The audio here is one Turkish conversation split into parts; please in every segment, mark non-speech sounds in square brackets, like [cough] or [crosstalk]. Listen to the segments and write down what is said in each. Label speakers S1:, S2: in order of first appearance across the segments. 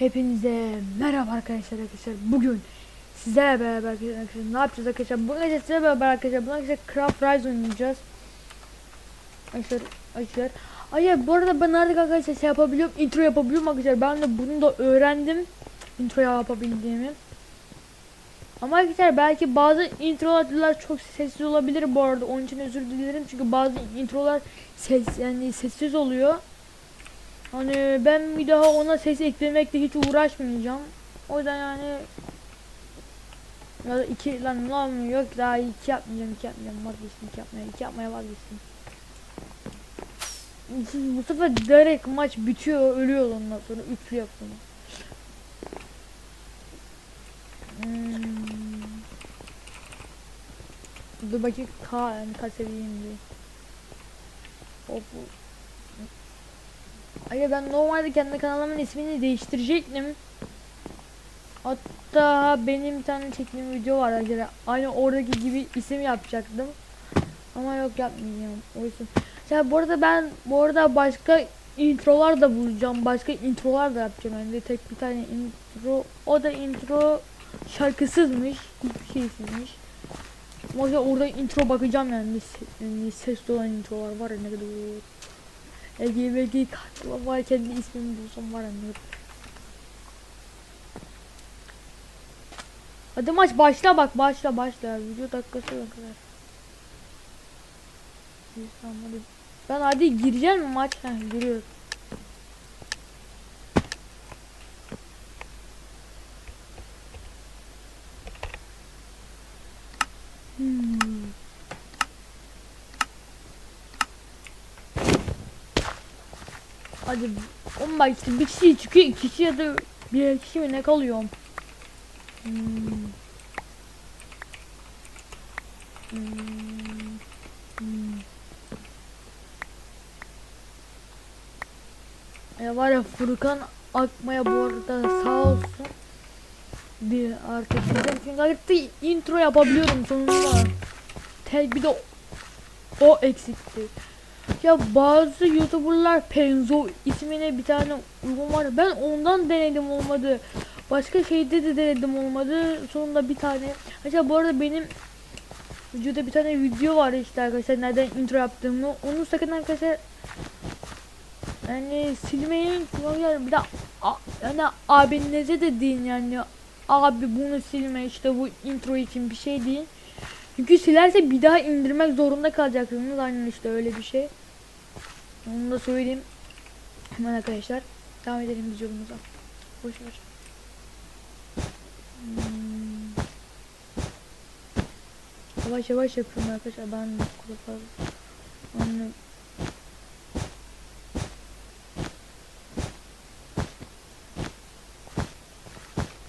S1: Hepinize merhaba arkadaşlar arkadaşlar. Bugün sizlerle beraber arkadaşlar ne yapacağız arkadaşlar? Bugün arkadaşlar sizlerle beraber arkadaşlar. Bugün arkadaşlar Craft Rise oynayacağız. Arkadaşlar arkadaşlar. Ay bu arada ben artık arkadaşlar şey yapabiliyorum. Intro yapabiliyorum arkadaşlar. Ben de bunu da öğrendim. Intro yapabildiğimi. Ama arkadaşlar belki bazı introlar çok sessiz olabilir bu arada. Onun için özür dilerim. Çünkü bazı introlar ses yani sessiz oluyor. Hani ben bir daha ona ses eklemekle hiç uğraşmayacağım. O yüzden yani ya da iki lan lan yok daha iki yapmayacağım iki yapmayacağım vazgeçtim iki yapmaya iki yapmaya vazgeçtim. Bu sefer direkt maç bitiyor ölüyor ondan sonra üçlü yapıyorum. Hmm. Dur bakayım K yani kaç seviyeyim diye. Hop. Ay ben normalde kendi kanalımın ismini değiştirecektim. Hatta benim bir tane çektiğim video var arkadaşlar. Aynı oradaki gibi isim yapacaktım. Ama yok yapmayacağım. O yüzden. Ya bu arada ben bu arada başka introlar da bulacağım. Başka introlar da yapacağım. Yani tek bir tane intro. O da intro şarkısızmış. Hiçbir şeysizmiş. O yüzden orada intro bakacağım yani. yani sesli olan introlar var ya ne kadar Ege katla var kendi ismimi bulsam var ne Hadi maç başla bak başla başla video dakikası ne kadar. Ben hadi gireceğim mi maç? Heh giriyorum. Hmm. Hadi on bak işte bir kişi çıkıyor iki kişi ya da bir kişi mi ne kalıyorum? Hmm. Hmm. Hmm. Ya var ya Furkan Akmaya bu arada sağ olsun bir arkadaşım çünkü artık intro yapabiliyorum sonunda tek bir de o eksikti ya bazı youtuberlar Penzo ismine bir tane uygun var. Ben ondan denedim olmadı. Başka şeyde de denedim olmadı. Sonunda bir tane. Acaba bu arada benim videoda bir tane video var işte arkadaşlar nereden intro yaptığımı. Onu sakın arkadaşlar yani silmeyin. Yani bir de yani abinize de deyin yani abi bunu silme işte bu intro için bir şey deyin. Çünkü silerse bir daha indirmek zorunda kalacaksınız. Aynen işte öyle bir şey. Onu da söyleyeyim. Hemen arkadaşlar. Devam edelim biz yolumuza. Boş ver. Hmm. Yavaş yavaş yapıyorum arkadaşlar. Ben kulaklar. Onu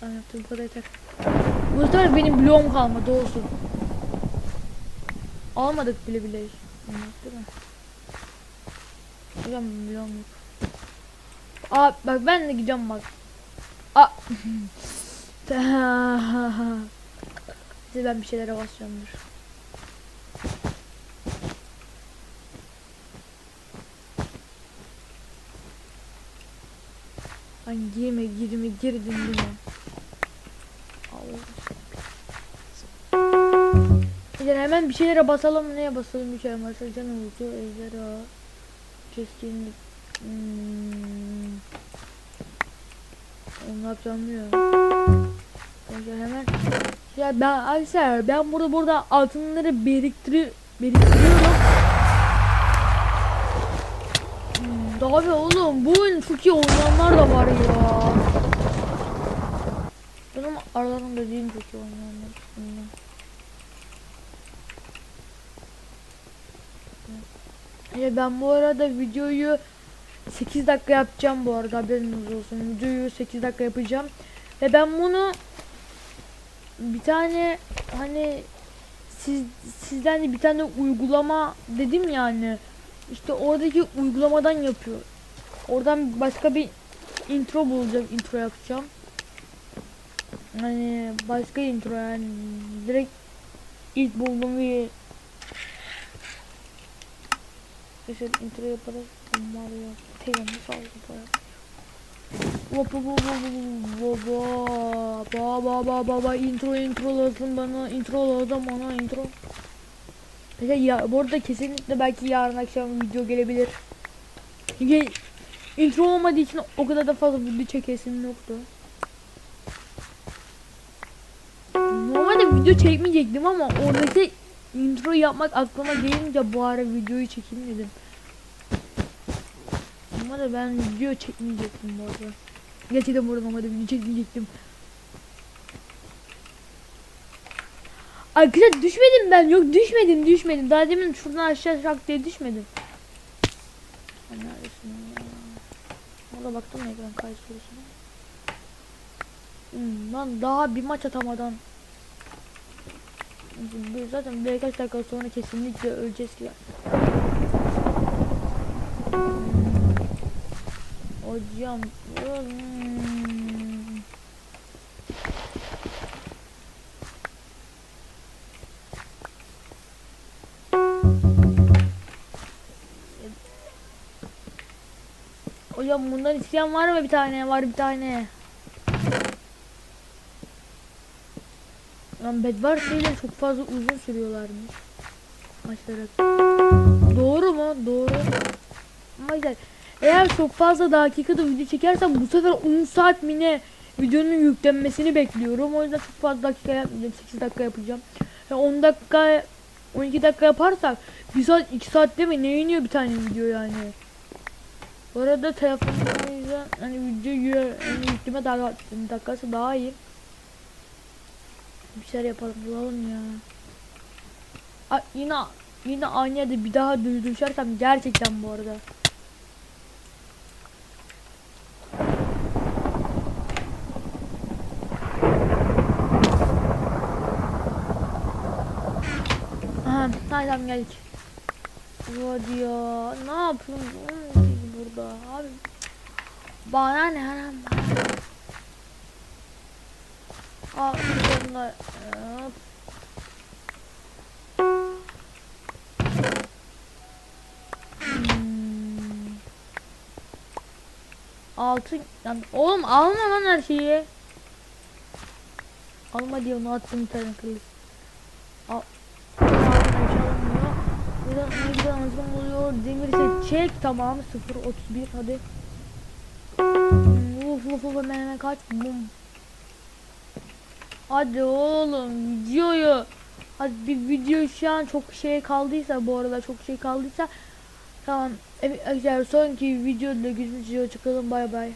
S1: Ben yaptığım kadar yeter. Bu sefer benim bloğum kalmadı olsun. Almadık bile bile. Değil mi? Hocam biliyorum yok. Aa bak ben de gideceğim bak. Aa. [laughs] Ben bir şeylere basacağımdır. Lan girme girme mi? Allah. Yani hemen bir şeylere basalım. Neye basalım? Bir şey basalım. Canım ucu, ejderha. Keskinlik. Hmm. Yapacağım bilmiyorum. Önce hemen. Ya ben arkadaşlar ben burada burada altınları biriktiri biriktiriyorum. Hmm, bir oğlum bu oyun çok iyi oynayanlar da var ya. Benim aralarında dediğim çok iyi oynayanlar. Hmm. Ya ben bu arada videoyu 8 dakika yapacağım bu arada haberiniz olsun. Videoyu 8 dakika yapacağım. Ve ben bunu bir tane hani siz sizden de bir tane uygulama dedim yani. İşte oradaki uygulamadan yapıyor. Oradan başka bir intro bulacak, intro yapacağım. Hani başka intro yani direkt ilk bulduğum bir Arkadaşlar intro yaparak Mario Tegan'ı sağlık yaparak Hop hop hop hop hop hop ba ba ba ba ba intro intro lazım bana intro lazım bana intro. Mesela ya bu arada kesinlikle belki yarın akşam video gelebilir. Çünkü intro olmadığı için o kadar da fazla video çekesim yoktu. Normalde video çekmeyecektim ama oradaki intro yapmak aklıma gelince bu ara videoyu çekeyim dedim. Normalde ben video çekmeyecektim bu arada. Gerçekten burada normalde video çekmeyecektim. Arkadaşlar düşmedim ben. Yok düşmedim düşmedim. Daha demin şuradan aşağı şak diye düşmedim. Neredesin ya? Orada baktım ekran kayıt sürüsüne? Hmm, lan daha bir maç atamadan. Zaten birkaç dakika sonra kesinlikle öleceğiz ki. Hocam. hmm. Hocam bundan isteyen var mı bir tane? Var bir tane. Lan Bedvar şeyler çok fazla uzun sürüyorlarmış. Maçlara. Doğru mu? Doğru. Ama güzel. Eğer çok fazla dakikada video çekersem bu sefer 10 saat mi ne videonun yüklenmesini bekliyorum. O yüzden çok fazla dakika yapmayacağım. 8 dakika yapacağım. Yani 10 dakika 12 dakika yaparsak 1 saat 2 saat değil mi? Ne iniyor bir tane video yani? Bu arada telefonumda hani videoyu hani yükleme daha dakikası daha iyi. Bir şeyler yapalım bulalım ya. A, yine yine aynı yerde bir daha düşersem gerçekten bu arada. Aha, tamam geldik. Hadi ya, ne yapıyorsun burada abi? Bana ne lan Hmm. Altın lan oğlum alma lan her şeyi. Alma diye onu attım tane kılıç. Al. Buradan ne güzel anlatım oluyor. Demir çek tamam 0.31 hadi. Hmm, Uf uf uf hemen hemen kaç. Bum. Hadi oğlum videoyu. Hadi bir video şu an çok şey kaldıysa bu arada çok şey kaldıysa tamam. Evet, arkadaşlar sonraki videoda görüşürüz. Çıkalım bay bay.